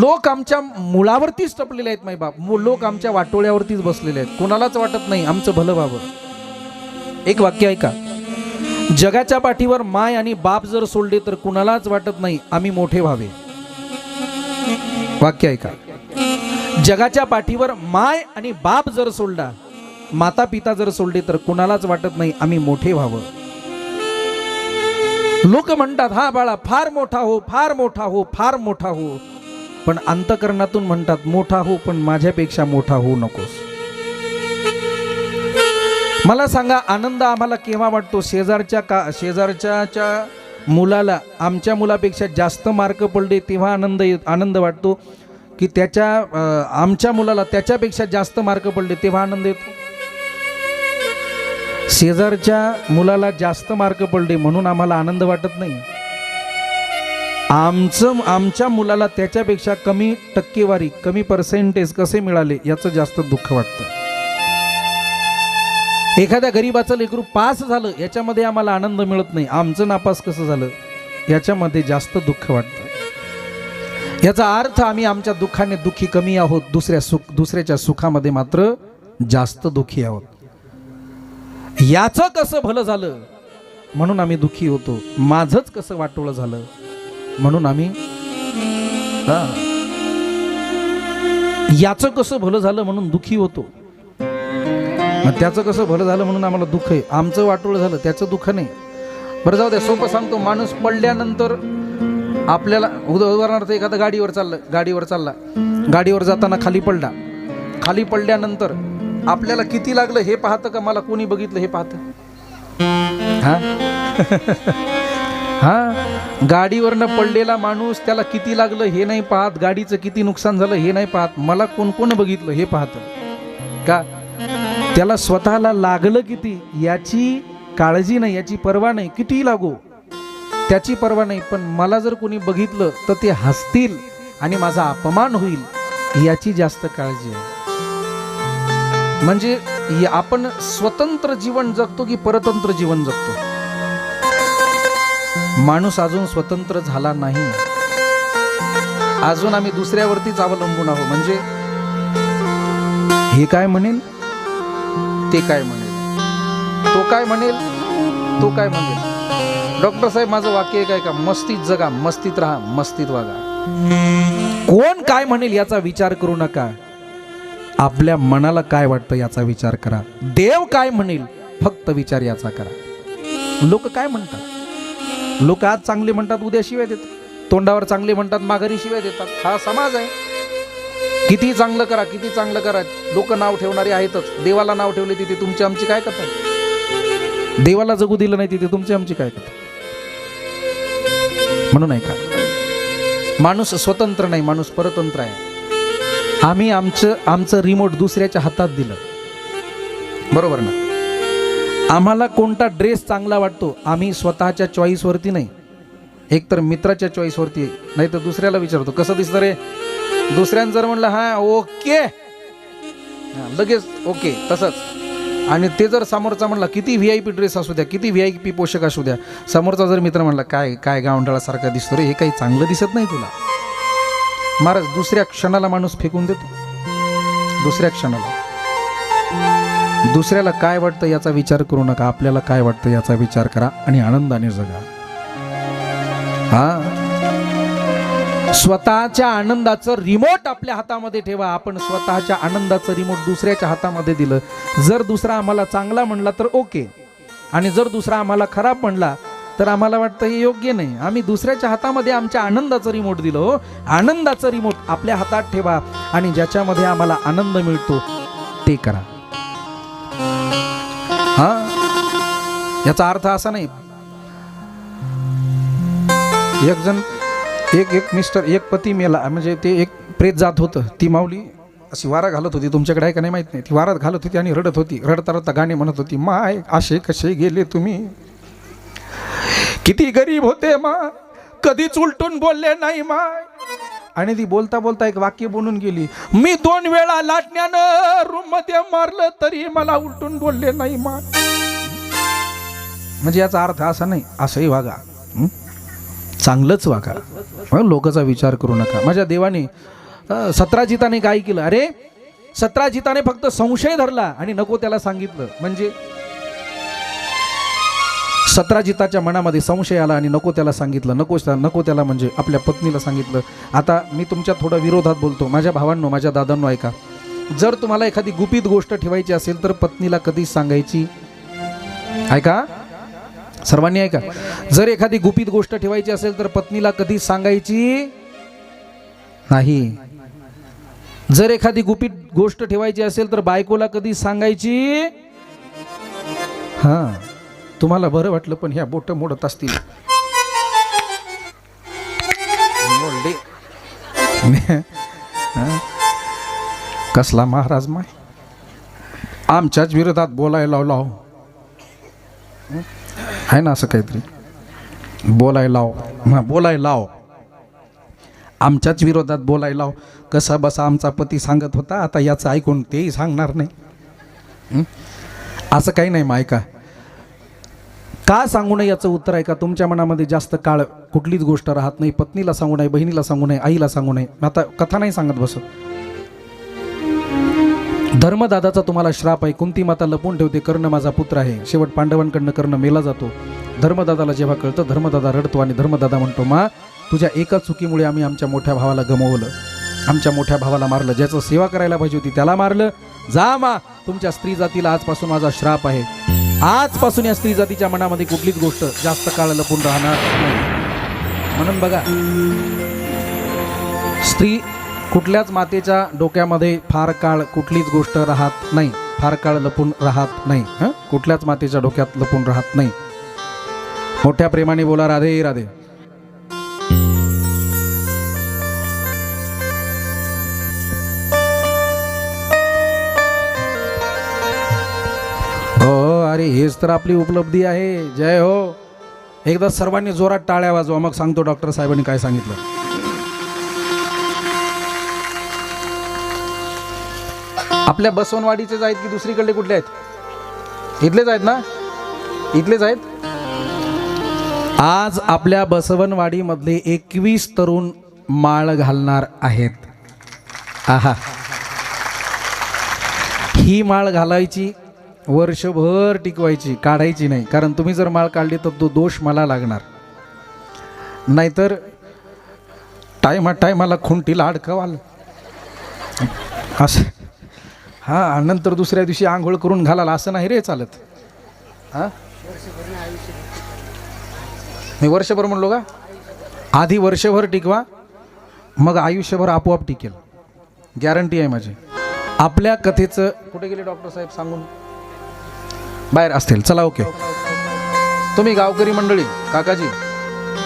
लोक आमच्या मुळावरतीच टपलेले आहेत माई बाप. लोक आमच्या वाटोळ्यावरतीच बसलेले आहेत. कोणालाच वाटत नाही आमचं भलं व्हावं. एक वाक्य ऐका. जगाच्या पाठीवर माय आणि बाप जर सोडले तर कुणालाच वाटत नाही आम्ही मोठे व्हावे. वाक्य ऐका. जगाच्या पाठीवर माय आणि बाप जर सोडला माता पिता जर सोडले तर कुणालाच वाटत नाही आम्ही मोठे व्हावं. लोक म्हणतात हा बाळा फार मोठा हो फार मोठा हो फार मोठा हो. पण अंतकरणातून म्हणतात मोठा हो पण माझ्यापेक्षा मोठा होऊ नकोस. मला सांगा आनंद आम्हाला केव्हा वाटतो? शेजारच्या का शेजारच्या मुलाला आमच्या मुलापेक्षा जास्त मार्क पडले तेव्हा आनंद येत आनंद वाटतो? की त्याच्या आमच्या मुलाला त्याच्यापेक्षा जास्त मार्क पडले तेव्हा आनंद येतो? शेजारच्या मुलाला जास्त मार्क पडले म्हणून आम्हाला आनंद वाटत नाही. आमचं आमच्या मुलाला त्याच्यापेक्षा कमी टक्केवारी कमी पर्सेंटेज कसे मिळाले याचं जास्त दुःख वाटतं. एखाद्या गरीबाचं लेकरू पास झालं याच्यामध्ये आम्हाला आनंद मिळत नाही. आमचं नापास कसं झालं याच्यामध्ये जास्त दुःख वाटतं. याचा अर्थ आम्ही आमच्या दुःखाने दुःखी कमी आहोत. दुसऱ्या सुख दुसऱ्याच्या सुखामध्ये मात्र जास्त दुःखी आहोत. याचं कसं भलं झालं म्हणून आम्ही दुःखी होतो. माझंच कसं वाटोळं झालं म्हणून आम्ही याचं कसं भलं झालं म्हणून दुःखी होतो. त्याचं कसं भलं झालं म्हणून आम्हाला दुःख आहे. आमचं वाटोळ झालं त्याचं दुःख नाही. बरं जाऊ द्या सोपं सांगतो. माणूस पडल्यानंतर आपल्याला उदाहरणार्थ एखादा गाडीवर चाललं गाडीवर चालला. गाडीवर जाताना खाली पडला. खाली पडल्यानंतर आपल्याला किती लागलं हे पाहतं का? मला कोणी बघितलं हे पाहतं? हा? हा? गाडीवरनं पडलेला माणूस त्याला किती लागलं हे नाही पाहत गाडीचं किती नुकसान झालं हे नाही पाहत. मला कोण कोण बघितलं हे पाहतं? का? त्याला स्वतःला लागलं किती? याची काळजी नाही याची पर्वा नाही. कितीही लागो त्याची पर्वा नाही. पण मला जर कोणी बघितलं तर ते हसतील आणि माझा अपमान होईल याची जास्त काळजी आहे. म्हणजे आपण स्वतंत्र जीवन जगतो की परतंत्र जीवन जगतो? माणूस अजून स्वतंत्र झाला नाही. अजून आम्ही दुसऱ्यावरतीच अवलंबून आहोत. म्हणजे हे काय म्हणेल? ते काय म्हणेल? तो काय म्हणेल? तो काय म्हणेल? डॉक्टर साहेब माझं वाक्य एक आहे का मस्तीत जगा मस्तीत राहा मस्तीत वागा. कोण काय म्हणेल याचा विचार करू नका. आपल्या मनाला काय वाटतं याचा विचार करा. देव काय म्हणेल फक्त विचार याचा करा. लोक काय म्हणतात? लोक आज चांगले म्हणतात उद्या शिवाय देतात. तोंडावर चांगले म्हणतात माघारी शिवाय देतात. हा समाज आहे. किती चांगलं करा किती चांगलं करा. लोक नाव ठेवणारे आहेतच. देवाला नाव ठेवले तिथे तुमची आमची काय कथा देवाला जगू दिलं नाही तिथे तुमची आमची काय कथा म्हणून आहे का माणूस स्वतंत्र नाही माणूस परतंत्र आहे. आम्ही आमचं आमचं रिमोट दुसऱ्याच्या हातात दिलं. बरोबर ना? आम्हाला कोणता ड्रेस चांगला वाटतो आम्ही स्वतःच्या चॉईसवरती नाही. एकतर मित्राच्या चॉईसवरती नाही तर दुसऱ्याला विचारतो कसं दिसतं रे? दुसऱ्यानं जर म्हणलं हा ओके. लगेच ओके तसंच. आणि ते जर समोरचा म्हणला किती व्ही आय पी ड्रेस असू द्या किती व्ही आय पी पोषक असू द्या. समोरचा जर मित्र म्हणला काय काय गावंढळासारखा दिसतो रे हे काही चांगलं दिसत नाही तुला? महाराज दुसऱ्या क्षणाला माणूस फेकून देतो. दुसऱ्या क्षणाला. दुसऱ्याला काय वाटतं याचा विचार करू नका. आपल्याला काय वाटतं याचा विचार करा आणि आनंदाने जगा. हा? स्वतःच्या आनंदाचं रिमोट आपल्या हातामध्ये ठेवा. आपण स्वतःच्या आनंदाचं रिमोट दुसऱ्याच्या हातामध्ये दिलं. जर दुसरा आम्हाला चांगला म्हणला तर ओके आणि जर दुसरा आम्हाला खराब म्हणला तर आम्हाला वाटतं हे योग्य नाही. आम्ही दुसऱ्याच्या हातामध्ये आमच्या आनंदाचं रिमोट दिलं हो. आनंदाचं रिमोट आपल्या हातात ठेवा आणि ज्याच्यामध्ये आम्हाला आनंद मिळतो ते करा. याचा अर्थ असा नाही. एक जण एक एक मिस्टर एक पती मेला म्हणजे ते एक प्रेत जात होतं. ती माऊली अशी वारा घालत होती तुमच्याकडे आहे का नाही माहीत नाही. ती वारात घालत होती आणि रडत होती. रडता रडता गाणे म्हणत होती माय असे कसे गेले तुम्ही? किती गरीब होते मा कधीच उलटून बोलले नाही माय. आणि ती बोलता बोलता एक वाक्य बोलून गेली मी दोन वेळा लाटण्यानं रूममध्ये मारलं तरी मला उलटून बोलले नाही माय. म्हणजे याचा अर्थ असा नाही असंही वागा. चांगलंच वागा. लोकांचा विचार करू नका. माझ्या देवाने सत्राजिताने काय केलं. अरे सत्राजिताने फक्त संशय धरला आणि नको त्याला सांगितलं. म्हणजे? सत्राजिताच्या मनामध्ये संशय आला आणि नको त्याला सांगितलं. नको नको त्याला म्हणजे आपल्या पत्नीला सांगितलं. आता मी तुमच्या थोडं विरोधात बोलतो. माझ्या भावांनो माझ्या दादांनो ऐका. जर तुम्हाला एखादी गुपित गोष्ट ठेवायची असेल तर पत्नीला कधीच सांगायची. ऐका. सर्वांनी ऐका. जर एखादी गुपित गोष्ट ठेवायची असेल तर पत्नीला कधीच सांगायची नाही. जर एखादी गुपित गोष्ट ठेवायची असेल तर बायकोला कधी सांगायची? हा. तुम्हाला बरं वाटलं पण ह्या बोट मोडत असतील. कसला महाराज माय? आमच्याच विरोधात बोलायला लाव हो. आहे ना असं काहीतरी? बोलायला लाव. हा बोलायला लाव. आमच्याच विरोधात बोलायला लाव. कसा बसा आमचा पती सांगत होता आता याचं ऐकून तेही सांगणार नाही. असं काही नाही मायका. का सांगू नये याचं उत्तर आहे का तुमच्या मनामध्ये जास्त काळ कुठलीच गोष्ट राहत नाही. पत्नीला सांगू नये बहिणीला सांगू नये आईला सांगू नये. आता कथा नाही सांगत बसत. धर्मदादाचा तुम्हाला श्राप आहे. कुंती माता लपून ठेवते. कर्ण माझा पुत्र आहे. शेवट पांडवांकडनं कर्ण मेला जातो. धर्मदादाला जेव्हा कळतं धर्मदादा रडतो आणि धर्मदादा म्हणतो मा तुझ्या एका चुकीमुळे आम्ही आमच्या मोठ्या भावाला गमवलं. आमच्या मोठ्या भावाला मारलं. ज्याचं सेवा करायला पाहिजे होती त्याला मारलं. जा मा तुमच्या स्त्री जातीला आजपासून माझा श्राप आहे. आजपासून या स्त्री जातीच्या मनामध्ये कुठलीच गोष्ट जास्त काळ लपून राहणार नाही. म्हणून बघा स्त्री कुठल्याच मातेच्या डोक्यामध्ये फार काळ कुठलीच गोष्ट राहत नाही. फार काळ लपून राहत नाही. कुठल्याच मातेच्या डोक्यात लपून राहत नाही. मोठ्या प्रेमाने बोला राधे राधे. हो, हो अरे हेच तर आपली उपलब्धी आहे. जय हो. एकदा सर्वांनी जोरात टाळ्या वाजवा. मग सांगतो डॉक्टर साहेबांनी काय सांगितलं. आपल्या बसवनवाडीचेच आहेत की दुसरीकडले कुठले आहेत? इथलेच आहेत ना? इथलेच आहेत? आज आपल्या बसवनवाडीमधले एकवीस तरुण माळ घालणार आहेत. आहा. ही माळ घालायची वर्षभर टिकवायची काढायची नाही. कारण तुम्ही जर माळ काढली तर तो दोष मला लागणार. नाहीतर टायमा टायमाला खुंटीला अडकवाल. असं. हां नंतर दुसऱ्या दिवशी आंघोळ करून घालाल असं नाही रे चालत. हां? मी वर्षभर म्हणलो का? आधी वर्षभर टिकवा मग आयुष्यभर आपोआप टिकेल. गॅरंटी आहे माझी. आपल्या कथेचं कुठे गेले डॉक्टर साहेब सांगून? बाहेर असतील. चला ओके. तुम्ही गावकरी मंडळी काकाजी.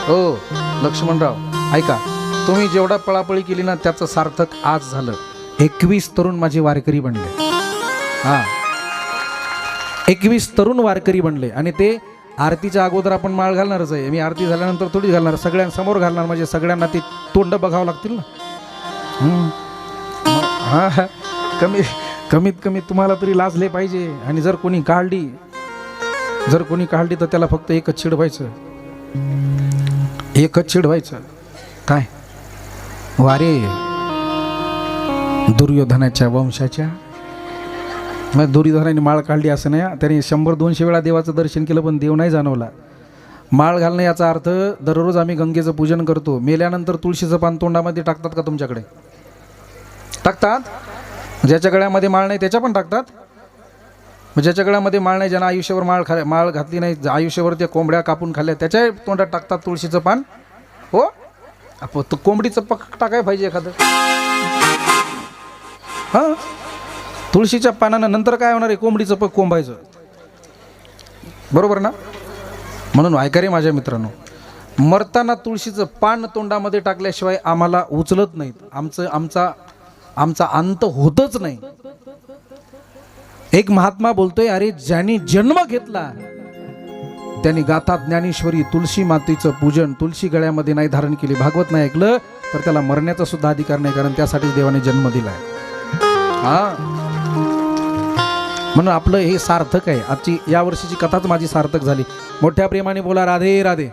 हो लक्ष्मणराव ऐका. तुम्ही जेवढा पळापळी केली ना त्याचं सार्थक आज झालं. एकवीस तरुण माझे वारकरी बनले. हां. एकवीस तरुण वारकरी बनले आणि ते आरतीच्या अगोदर आपण माळ घालणारच आहे. मी आरती झाल्यानंतर थोडी घालणार सगळ्यांसमोर घालणार म्हणजे सगळ्यांना ते तोंड बघावं लागतील ना? हां हा. कमी कमीत कमी तुम्हाला तरी लाजले पाहिजे आणि जर कोणी काढली जर कोणी काढली तर त्याला फक्त एकच चिडवायचं एकच चिडवायचं काय? वारे. दुर्योधनाच्या वंशाच्या. मग दुर्योधनाने माळ काढली असं नाही त्याने शंभर दोनशे वेळा देवाचं दर्शन केलं पण देव नाही जाणवला. माळ घालणं याचा अर्थ दररोज आम्ही गंगेचं पूजन करतो. मेल्यानंतर तुळशीचं पान तोंडामध्ये टाकतात का तुमच्याकडे? टाकतात. ज्याच्या गळ्यामध्ये माळ नाही त्याच्या पण टाकतात. मग ज्याच्या गळ्यामध्ये माळ नाही ज्यांना आयुष्यभर माळ खा माळ घातली नाही आयुष्यभर त्या कोंबड्या कापून खाल्ल्या त्याच्या तोंडात टाकतात तुळशीचं पान. हो? तो कोंबडीचं पक टाकाय पाहिजे एखादं. हां? तुळशीच्या पानानं नंतर काय होणार आहे? कोंबडीचं पग कोंबायचं. बरोबर ना? म्हणून ऐका रे माझ्या मित्रांनो मरताना तुळशीचं पान तोंडामध्ये टाकल्याशिवाय आम्हाला उचलत नाहीत. आमचं आमचा आमचा अंत होतच नाही. एक महात्मा बोलतोय अरे ज्यांनी जन्म घेतला त्यांनी गाथा ज्ञानेश्वरी तुळशी मातेचं पूजन तुळशी गळ्यामध्ये नाही धारण केली. भागवत नाही ऐकलं तर त्याला मरण्याचा सुद्धा अधिकार नाही कारण त्यासाठीच देवाने जन्म दिला आहे हा. म्हणून आपलं हे सार्थक आहे. आजची या वर्षीची कथाच माझी सार्थक झाली. मोठ्या प्रेमाने बोला राधे राधे.